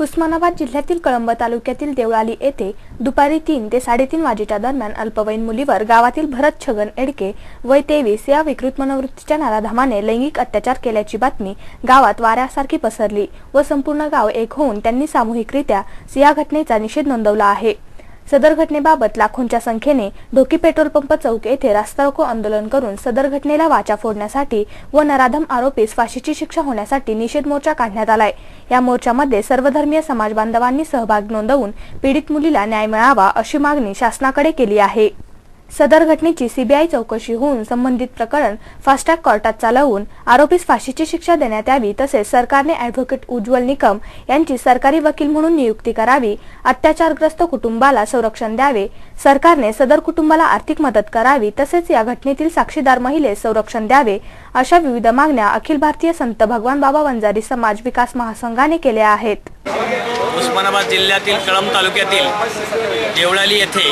उस्मानाबाद जिल्ह्यातील कळंब तालुक्यातील देवळाली येथे दुपारी तीन ते साडेतीन वाजेच्या दरम्यान अल्पवयीन मुलीवर गावातील भरत छगन एडके वय तेवीस या विकृत मनोवृत्तीच्या नाराधामाने लैंगिक अत्याचार केल्याची बातमी गावात वाऱ्यासारखी पसरली व संपूर्ण गाव एक होऊन त्यांनी सामूहिकरित्या या घटनेचा निषेध नोंदवला आहे. सदर घटनेबाबत लाखोंच्या संख्येने ढोकी पेट्रोल पंप चौक येथे रास्ता रोको आंदोलन करून सदर घटनेला वाचा फोडण्यासाठी व नराधम आरोपीस फाशीची शिक्षा होण्यासाठी निषेध मोर्चा काढण्यात आलाय. या मोर्चामध्ये सर्वधर्मीय समाज बांधवांनी सहभाग नोंदवून पीडित मुलीला न्याय मिळावा अशी मागणी शासनाकडे केली आहे. सदर घटनेची सीबीआय चौकशी होऊन संबंधित प्रकरण फास्टॅग कोर्टात चालवून आरोपीस फाशीची शिक्षा देण्यात यावी तसेच सरकारने ॲडव्होकेट उज्ज्वल निकम यांची सरकारी वकील म्हणून नियुक्ती करावी अत्याचारग्रस्त कुटुंबाला संरक्षण द्यावे सरकारने सदर कुटुंबाला आर्थिक मदत करावी तसेच या घटनेतील साक्षीदार महिलेस संरक्षण द्यावे अशा विविध मागण्या अखिल भारतीय संत भगवान बाबा वंजारी समाज विकास महासंघाने केल्या आहेत. उस्मानाबाद जिल्ह्यातील कळंब तालुक्यातील देवळाली येथे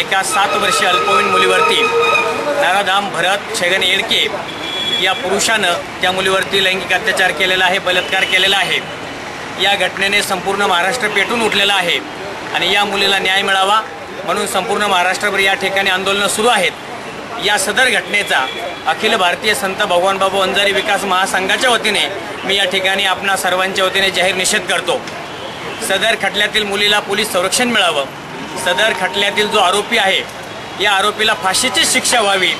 एका सात वर्षीय अल्पवयीन मुलीवरती नाराधाम भरत छगन येडके या पुरुषानं त्या मुलीवरती लैंगिक अत्याचार केलेला आहे बलात्कार केलेला आहे. या घटनेने संपूर्ण महाराष्ट्र पेटून उठलेला आहे आणि या मुलीला न्याय मिळावा म्हणून संपूर्ण महाराष्ट्रभर या ठिकाणी आंदोलनं सुरू आहेत. या सदर घटनेचा अखिल भारतीय संत भगवानबाबू अंजारी विकास महासंघाच्या वतीने मी या ठिकाणी आपणा सर्वांच्या वतीने जाहीर निषेध करतो. सदर खटल्यातील मुलीला पोलीस संरक्षण मिळावं. सदर खटल्यातील जो आरोपी आहे या आरोपीला फाशीची शिक्षा व्हावी.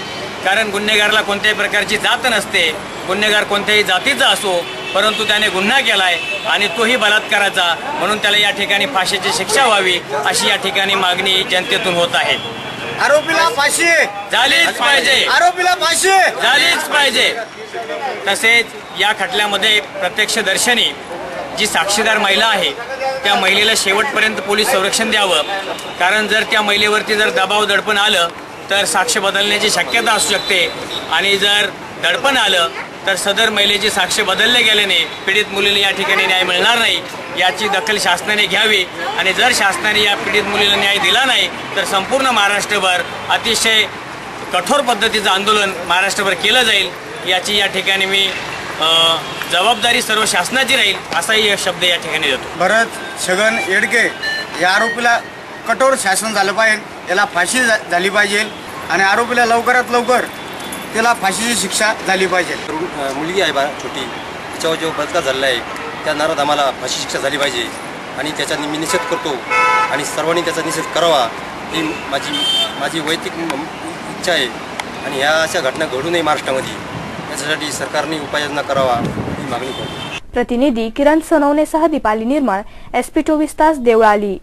कारण गुन्हेगाराला कोणत्याही प्रकारची जात नसते. गुन्हेगार कोणत्याही जातीचा असो परंतु त्याने गुन्हा केलाय आणि तोही बलात्काराचा. म्हणून त्याला या ठिकाणी फाशीची शिक्षा व्हावी अशी या ठिकाणी मागणी जनतेतून होत आहे. आरोपीला फाशी. झालीच पाहिजे. आरोपीला फाशी. झालीच पाहिजे. तसेच या खटल्यामध्ये प्रत्यक्षदर्शनी जी साक्षीदार महिला आहे त्या महिलेला शेवटपर्यंत पोलीस संरक्षण द्यावं. कारण जर त्या महिलेवरती जर दबाव दडपण आलं तर साक्ष बदलण्याची शक्यता असू शकते. आणि जर दडपण आलं तर सदर महिलेची साक्ष बदलले गेल्याने पीडित मुलीला या ठिकाणी न्याय मिळणार नाही. याची दखल शासनाने घ्यावी आणि जर शासनाने या पीडित मुलीला न्याय दिला नाही तर संपूर्ण महाराष्ट्रभर अतिशय कठोर पद्धतीचं आंदोलन महाराष्ट्रभर केलं जाईल. याची या ठिकाणी मी जबाबदारी सर्व शासनाची राहील असाही शब्द या ठिकाणी देतो. भरत छगन येडके या आरोपीला कठोर शासन झालं पाहिजे. याला फाशी झा- झाली पाहिजे. आणि आरोपीला लवकरात लवकर त्याला फाशीची शिक्षा झाली पाहिजे. मुलगी आहे बा छोटी. तिच्यावर जो बलात्कार झालेला आहे त्या नारात आम्हाला फाशी शिक्षा झाली पाहिजे. आणि त्याचा मी निषेध करतो. आणि सर्वांनी त्याचा निषेध करावा. ही माझी माझी वैयक्तिक इच्छा आहे. आणि ह्या अशा घटना घडू नये महाराष्ट्रामध्ये. याच्यासाठी सरकारने उपाययोजना करावा ही मागणी करतो. प्रतिनिधी किरण सोनवणेसह दीपाली निर्मळ एसपी चोवीस तास देवळाली.